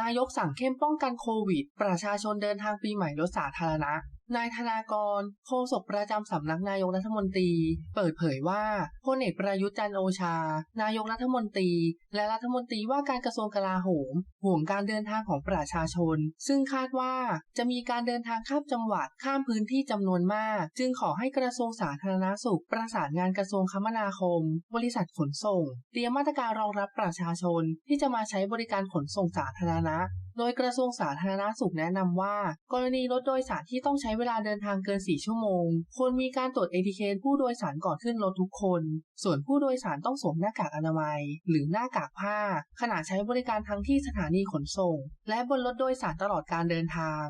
นายกสั่งเข้มป้องกันโควิด ประชาชนเดินทางปีใหม่รถสาธารณะ นายธนากร โฆษกประจำสำนักนายกรัฐมนตรี เปิดเผยว่าพลเอกประยุทธ์จันโอชา นายกรัฐมนตรี และรัฐมนตรีว่าการกระทรวงกลาโหม ห่วงการเดินทางของประชาชน ซึ่งคาดว่าจะมีการเดินทางข้ามจังหวัดข้ามพื้นที่จำนวนมาก จึงขอให้กระทรวงสาธารณสุข ประสานงานกระทรวงคมนาคม บริษัทขนส่ง เตรียมมาตรการรองรับประชาชน ที่จะมาใช้บริการขนส่งสาธารณะ โดยกระทรวงสาธารณสุขแนะนำว่า กรณีรถโดยสารที่ต้องใช้เวลาเดินทางเกิน 4 ชั่วโมง ควรมีการตรวจเอทิเคตผู้โดยสารก่อนขึ้นรถทุกคน ส่วนผู้โดยสารต้องสวมหน้ากากอนามัย หรือหน้ากากผ้า ขณะใช้บริการทั้งที่สถานีขนส่ง และบนรถโดยสารตลอดการเดินทาง